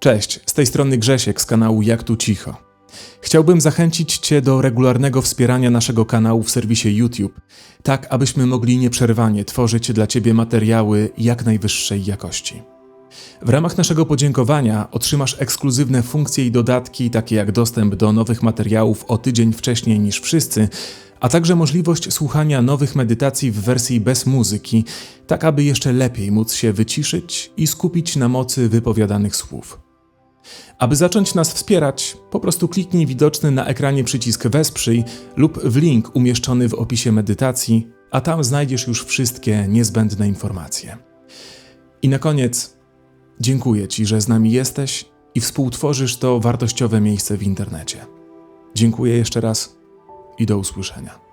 Cześć, z tej strony Grzesiek z kanału Jak tu Cicho. Chciałbym zachęcić Cię do regularnego wspierania naszego kanału w serwisie YouTube, tak abyśmy mogli nieprzerwanie tworzyć dla Ciebie materiały jak najwyższej jakości. W ramach naszego podziękowania otrzymasz ekskluzywne funkcje i dodatki, takie jak dostęp do nowych materiałów o tydzień wcześniej niż wszyscy, a także możliwość słuchania nowych medytacji w wersji bez muzyki, tak aby jeszcze lepiej móc się wyciszyć i skupić na mocy wypowiadanych słów. Aby zacząć nas wspierać, po prostu kliknij widoczny na ekranie przycisk Wesprzyj lub w link umieszczony w opisie medytacji, a tam znajdziesz już wszystkie niezbędne informacje. I na koniec dziękuję Ci, że z nami jesteś i współtworzysz to wartościowe miejsce w internecie. Dziękuję jeszcze raz i do usłyszenia.